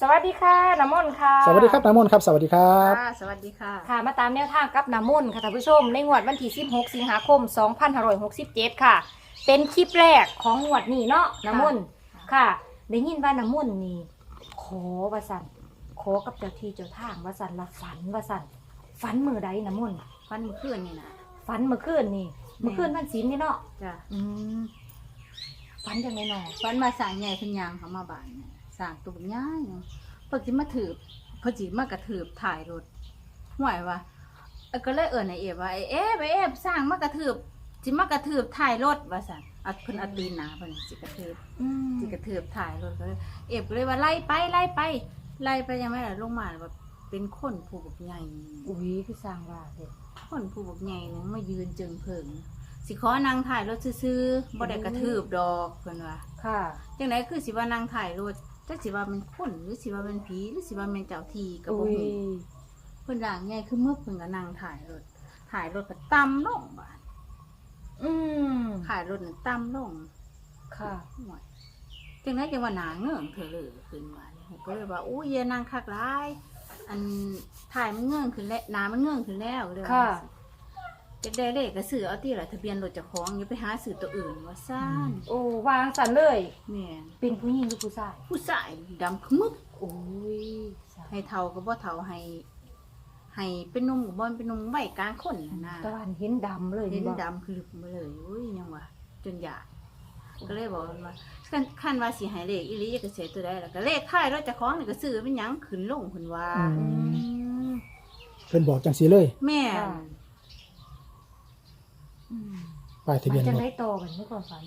สวัสดีค่ะน้ำมนต์ค่ะสวัสดีครับน้ำมนต์ครับ สวัสดีครับ ค่ะสวัสดีค่ะ ค่ะ มาตามแนวทางกับน้ำมนต์ค่ะท่านผู้ชม ในงวดวันที่ 16 สิงหาคม 2567 ค่ะ เป็นคลิปแรกของงวดนี้เนาะน้ำมนต์ค่ะได้ยินว่าน้ำมนต์นี่ขอว่าสันขอกับเจ้าที่เจ้าทางว่าสันละฝันว่าสันฝันมือใดน้ำมนต์ฟันเมื่อคืนนี่นะฝันเมื่อคืนนี่เมื่อคืนวันศีลนี่เนาะจ้ะอืมฝันยังไงเนาะฟันมาสั่งใหญ่เพิ่นยางเขามาบ้านเนี่ย สั่งตัวบักย่ายเนาะเพิ่นสิมาถืบเพิ่นสิมากระถืบถ่ายรถห่วยว่าเอ้ยก็เลยเอิ้นไอ้เอฟว่าไอ้เอฟไอ้เอฟสร้างมากระถืบสิมากระถืบถ่ายรถว่าซั่นเอาเพิ่นเอาตีนหนาเพิ่นสิกระถืบอืมสิกระถืบถ่ายรถก็เลยเอฟก็เลยว่าไล่ไปไล่ไปไล่ไปยังไม่ล่ะลงมาว่าเป็นคนผู้บักใหญ่อุ้ยคือสร้างว่าเด็ดคนผู้บกใหญ่นึงมายืนจึงเพิงสิขอนางถ่ายรถซื่อๆบ่ได้กระทืบดอกเพิ่นว่าค่ะจังไดคือสิว่านางถ่ายรถ จักสิว่าเป็นคนหรือสิว่าเป็นผีหรือสิว่าเป็นเจ้าที่ก็บ่อุ้ยฮู้เพิ่นร่างใหญ่คือเมื่อเพิ่นก็นั่งถ่ายรถถ่ายรถก็ต่ำลงบาดอืมถ่ายรถน่ะต่ำลงค่ะห่วยจังไดจังว่าหนาเงื่องเธอเลยขึ้นมาเนี่ยก็เลยว่าอู้ยอย่านางคักหลายอันถ่ายมันเงื่องขึ้นแล้วหนามันเงื่องขึ้นแล้วก็เลยว่าค่ะ จะได้เลขก็ซื้อเอาที่ละทะเบียนรถเจ้าของอย่าไปหาซื้อตัวอื่นว่าซ่านโอ้วางสันเลย แม่นเป็นผู้หญิงหรือผู้ชาย ผู้ชายดำขมึก โอ้ยให้เท่าก็บ่เท่าให้ ให้เป็นหนุ่มก็บ่เป็นหนุ่มไว้กลางคนน่ะนะตะวันเห็นดำเลยเห็นบ่ ดำคือมาเลยอุ้ยยังว่าจนอยากก็เลยบอกมันว่าคันคันว่าสิให้เลขอีหลีจะเสียตัวใดล่ะก็เลขท้ายรถเจ้าของนี่ก็ซื้อเป็นหยังขึ้นลงเพิ่นว่าอือืม เพิ่นบอกจังสีเลย แม่นค่ะอืม ป้ายทะเบียนจะรถได้โตกันในความฝัน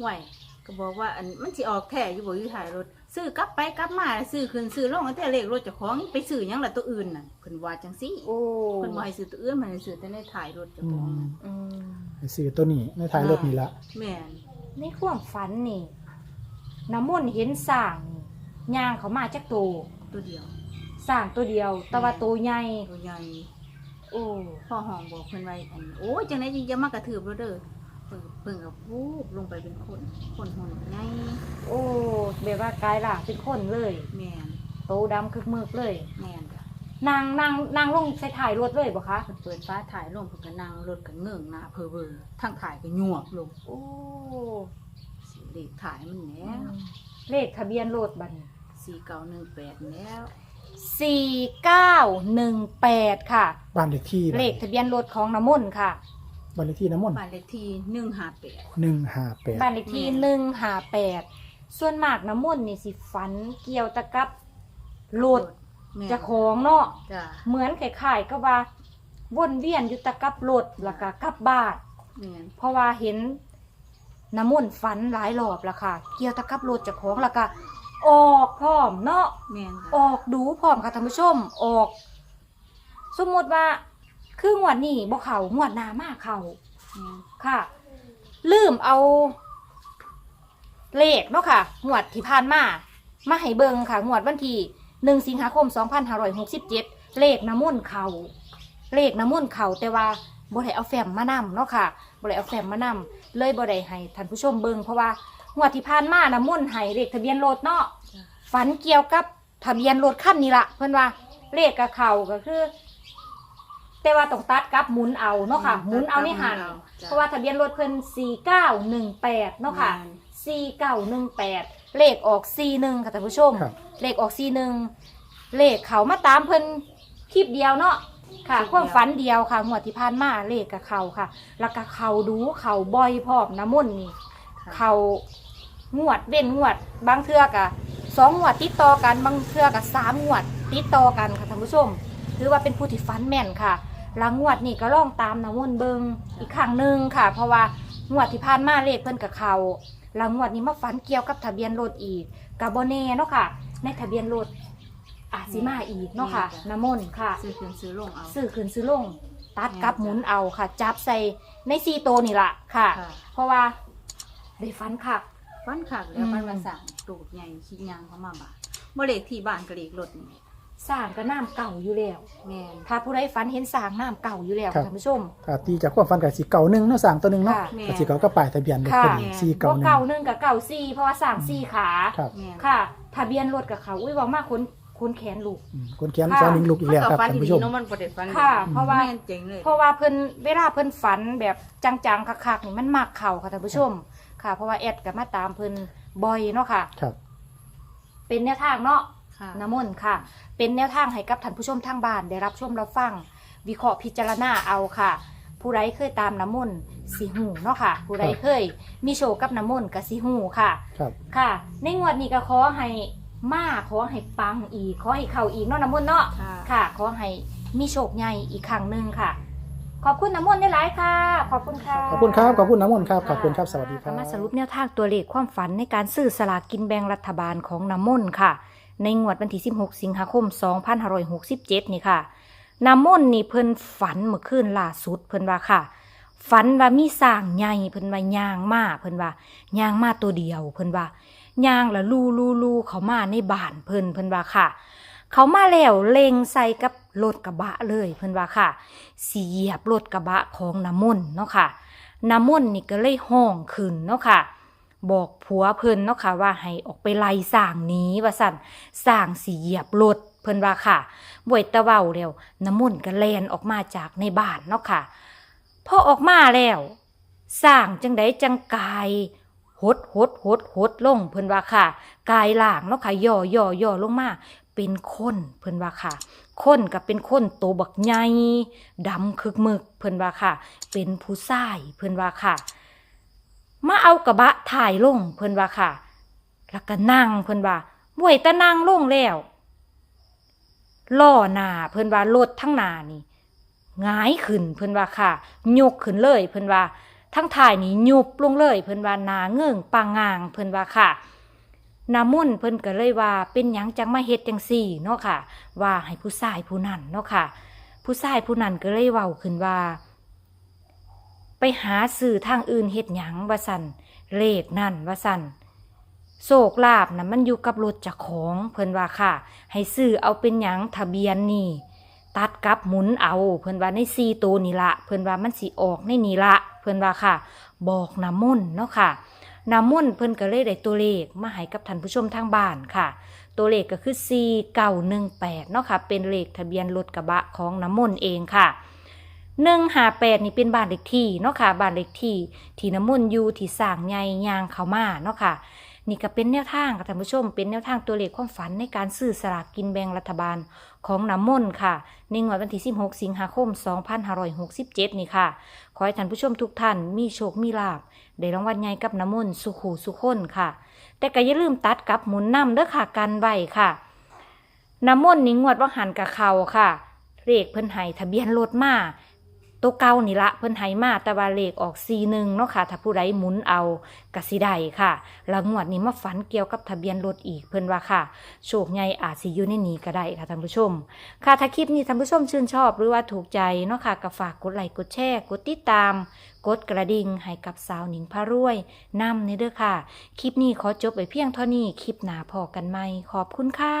ห่วยก็บอกว่าอันมันสิออกแท้อยู่บ่อยู่ท้ายรถ ซื้อกลับไปกลับมาซื้อขึ้นซื้อลงแต่เลขรถเจ้าของไปซื้อหยังล่ะตัวอื่นน่ะเพิ่นว่าจังซี่โอ้เพิ่นบ่ให้ซื้อตัวอื่นมันให้ซื้อแต่ในถ่ายรถเจ้าอืของมน่ะอืมให้ซื้อตัวนี้ในท้ายรถนี่ละแม่นในความฝันนี่น้ำมนต์เห็นสร้างนี่ย่างเขามาจากโตตัวเดียว สร้างตัวเดียว แต่ว่าโตใหญ่ตัวใหญ่ โอ้พ่อห้องบอกเพิ่นไว้อันโอ้ยจังได๋จิจะมากระทืบเราเด้อเพิ่นเพิ่นก็วูบลงไปเป็นคนคนหุ่นใหญ่โอ้แบบว่ากายล่างเป็นคนเลย แม่นโตดำคึกมึกเลย แม่นจ้ะนางนางนางลงใส่ถ่ายรถเลยบ่คะ เพิ่นเปิดฟ้าถ่ายลงเพิ่นก็นั่งรถก็เงื่องหน้าเพ้อเบ้อทางถ่ายก็ยวบลงโอ้เลขถ่ายมันแหน่เลขทะเบียนรถบัดน4918แล้ว สี่เก้าหนึ่งแปดค่ะ บ้านเลขที่เลขทะเบียนรถของน้ำมนต์ค่ะ บ้านเลขที่น้ำมนต์บ้านเลขที่158หนึ่งห้าแปดบ้านเลขที่หนึ่งหาแปดส่วนมากน้ำมนต์นี่สิฝันเกี่ยวแตะกับรถแม่นเจะของเนาะ จ้ะเหมือนคล้ายๆก็ว่าวนเวียนอยู่แตะกับรถแล้วก็กลับบ้าน แม่นเพราะว่าเห็นน้ำมนต์ฝันหลายรอบแล้วค่ะ เกี่ยวแตะกับรถเจะของแล้วก็ ออกพร้อมเนาะแม่นอจ้ะอกดูพร้อมค่ะท่านผู้ชมออก สมมติว่าคืองวดนี้บ่เขางวดหน้ามาเขาแม่นค่ะ ลืมเอา เลขเนาะค่ะงวดที่ผ่านมามาให้เบิงค่ะงวดวันที่หนึ่งสิงหาคมสองพันห้าร้อยหกสิบเจ็ดเลขน้ำมนต์เขาเลขน้ำมนต์เขาแต่ว่าบ่ได้เอาแฟ้มมานำเนาะค่ะบ่ได้เอาแฟ้มมานำเลยบ่ได้ให้ท่านผู้ชมเบิงเพราะว่า งวดที่ผ่านมาน้ำมนต์ให้เลขทะเบียนรถเนาะจ้ะ ฝันเกี่ยวกับทะเบียนรถคันนี้ละเพื่อนว่าเลขกับเขาก็คือ แต่ว่าต้องตัดกับหมุนเอาเนาะค่ะหมุนเอานี่หันจ้เพราะว่าทะเบียนรถเพิ่นสี่เก้าหนึ่งแปดเนาะค่ะแม่นสี่เก้าหนึ่งแปดเลขออกสี่หนึ่งค่ะท่านผู้ชม ครับ เลขออกสี่หนึ่งเลขเขามาตามเพิ่นคลิปเดียวเนาะ ค่ะ คลิปเดียว ความฝันเดียวค่ะงวดที่ผ่านมาเลขกับเขาค่ะ แล้วก็เขาดูเขาบ่อยพร้อมน้ำมนต์นี่ค่ะเขา งวดเว้นงวด บางเทือกะสองงวดติดต่อกันบางเทือกะสามงวดติดต่อกันค่ะท่านผู้ชม ถือว่าเป็นผู้ที่ฟันแม่นค่ะหลังงวดนี่ก็ล่องตามน้ำมนต์เบิงอีกครั้งหนึ่งค่ะ เพราะว่างวดที่ผ่านมาเลขเพิ่นกับเขาหลังงวดนี้มาฝันเกี่ยวกับทะเบียนรถอีกกับโบเน่เนาะค่ะ ในทะเบียนรถอาจสิมาอีกเนาะค่ะน้ำมนต์ค่ะ ซื้อขึ้นซื้อลงเอาซื้อขึ้นซื้อลง ตัดกับหมุนเอาค่ะ จับใส่ในซีโตวนี่ละค่ะค่ะ เพราะว่าได้ฟันค่ะ ฟันขักแล้วอืมฟันมาสั่งตูกใหญ่คิดยางเขามาบาดบ่เลขที่บ้านก็เลขรถนี่สร้างก็น้ำเก่าอยู่แล้ว แม่น ถ้าผู้ใดฝันเห็นสร้างน้ำเก่าอยู่แล้วครับท่านผู้ชมถ้าตีจากความฝันกับสีเก่าหนึ่งเนาะสร้างตัวหนึ่งเนาะค่ะ แม่ กับสีเก่าก็ป้ายทะเบียนรถค่ะ เป็นสีเก่าบ่หนึ่งเก่าหนึ่งกับเก่าสี่เพราะว่าสร้างสี่ขา ครับแม่นค่ะ ทะเบียนรถกับเขาอุ้ยบอกมากคนคนแขนลูก อืมคนเขียนค่ะ สอนหนิงลูกอีกแล้วครับฟันท่านดีผู้ชมเนาะมันบ่ได้ฟันค่ะ เพราะว่า แม่นเจ๋งเลยเพราะว่าเพิ่นเวลาเพิ่นฝันแบบจังๆคักๆนี่มันมักเข่าค่ะท่านผู้ชม ค่ะ เพราะว่าแอดก็มาตามเพิ่นบ่อยเนาะค่ะ ครับ เป็นแนวทางเนาะค่ะ น้ำมนต์ค่ะ เป็นแนวทางให้กับท่านผู้ชมทางบ้านได้รับชมรับฟัง วิเคราะห์พิจารณาเอาค่ะ ผู้ใดเคยตามน้ำมนต์สีหูเนาะค่ะ ผู้ใดเคย มีโชว์กับน้ำมนต์กับสีหูค่ะ ครับ ค่ะ ในงวดนี้ก็ขอให้มาขอให้ปังอีก ขอให้เข้าอีกเนาะน้ำมนต์เนาะ ค่ะ ค่ะ ขอให้มีโชคใหญ่อีกครั้งหนึ่งค่ะ ขอบคุณน้ำมนต์ได้หลายๆค่ะ ขอบคุณค่ะ ขอบคุณครับ ขอบคุณน้ำมนต์ครับ ขอบคุณครับ สวัสดีคก็รับ มาสรุปแนวทางตัวเลขความฝันในการซื้อสลากกินแบ่งรัฐบาลของน้ำมนต์ค่ะ ในงวดวันที่ 16 สิงหาคม 2567 นี่ค่ะ น้ำมนต์นี่เพิ่นฝันเมื่อคืนล่าสุดเพิ่นว่าค่ะ ฝันว่ามีสร้างใหญ่เพิ่นว่าย่างมาเพิ่นว่าย่างมาตัวเดียว เพิ่นว่าย่างละลูลูลูเขามาในบ้านเพิ่นเพิ่นว่าค่ะ เขามาแล้วเล็งใส่กับรถกระบะเลยเพิ่อนว่าค่ะสีเหยียบรถกระบะของน้ำมนต์เนาะค่ะน้ำมนต์นี่ก็เลยห้องขึ้นเนาะค่ะ บอกผัวเพิ่นเนาะค่ะว่าให้ออกไปไล่สร้างนี้ว่าสั่นสร้างสีเหยียบรถเพิ่นว่าค่ะบ่อยตะเว้าแล้วน้ำมนต์ก็แลนออกมาจากในบ้านเนาะค่ะพอออกมาแล้วสร้างจังไดจังกายหดหดหดหดลงเพิ่นว่าค่ะ กายล่างเนาะค่ะย่อย่อย่อลงมา เป็นคนเพิ่นว่าค่ะ คนก็เป็นคนโตบักใหญ่ดำคึกมึกเพิ่นว่าค่ะ เป็นผู้ชายเพิ่นว่าค่ะ มาเอากระบะถ่ายลงเพิ่นว่าค่ะ แล้วก็นั่งเพิ่นว่าบ่วยตะนั่งลงแล้วล่อหน้าเพิ่นว่ารถทั้งหน้านี่งายขึ้นเพิ่นว่าค่ะยกขึ้นเลยเพิ่นว่าทั้งถ่ายนี่ยุบลงเลยเพิ่นว่าหน้าเงื่งปางงางเพิ่นว่าค่ะ น้ำมุ่นต์เพิ่นก็เลยว่าเป็นหยังจังมาเฮ็ดจังซี่เนาะค่ะ ว่าให้ผู้ชายผู้นั้นเนาะค่ะ ผู้ชายผู้นั้นก็เลยเว้าขึ้นว่า ไปหาสื่อทางอื่นเฮ็ดหยังว่าสันเลขนั่นว่าสันโศกลาบนะมันอยู่กับรถจากของเพิ่นว่าค่ะ ให้ซื้อเอาเป็นหยังทะเบียนนี่ ตัดกับหมุนเอา เพิ่นว่าในซีตัวนี่ละเพิ่นว่ามันสิออกในนี่ละเพิ่นว่าค่ะ บอกน้ำมนต์เนาะค่ะ น้ำมุ่นเพิ่นก็เลยได้ตัวเลขมาให้กับท่านผู้ชมทางบ้านค่ะ ตัวเลขก็คือ 4 9 1 8 เนาะค่ะ เป็นเลขทะเบียนรถกระบะของน้ำมุ่นเองค่ะหนึ่งหาแปดนี่เป็นบ้านเลขที่เนาะค่ะบ้านเลขที่ที่น้ำมุ่นอยู่ที่สร้างใหญ่ยางเขามาเนาะค่ะ นี่ก็เป็นแนวทางค่ะท่านผู้ชม เป็นแนวทางตัวเลขความฝันในการซื้อสลากกินแบ่งรัฐบาลของน้ำมนต์ค่ะในงวดวันที่ 16 สิงหาคม 2567 นี่ค่ะ ขอให้ท่านผู้ชมทุกท่านมีโชค มีลาบได้รางวัลใหญ่กับน้ำมนต์สุขูสุขคนค่ะ แต่ก็อย่าลืมตัดกับหมุนน้ำเด้อค่ะกันไว้ค่ะน้ำมนต์นี่งวดว่าหันกับเขาค่ะเลขเพิ่นให้ทะเบียนรถมา ตัวเก่านี่ละเพิ่นให้มาแต่ว่าเลขออกซีหนึ่งเนาะค่ะถ้าผู้ใดหมุนเอากสิได้ค่ะแล้วงวดนี้มาฝันเกี่ยวกับทะเบียนรถอีกเพิ่นว่าค่ะ โชคใหญ่อาจสิอยู่ในนี้ก็ได้ค่ะท่านผู้ชม ค่ะถ้าคลิปนี้ท่านผู้ชมชื่นชอบหรือว่าถูกใจเนาะค่ะก็ฝากกดไลค์กดแชร์กดติดตาม กดกระดิ่งให้กับสาวหนิงพารวยนำในเด้อค่ะ คลิปนี้ขอจบไปเพียงเท่านี้คลิปหนาพอกันไหมขอบคุณค่ะ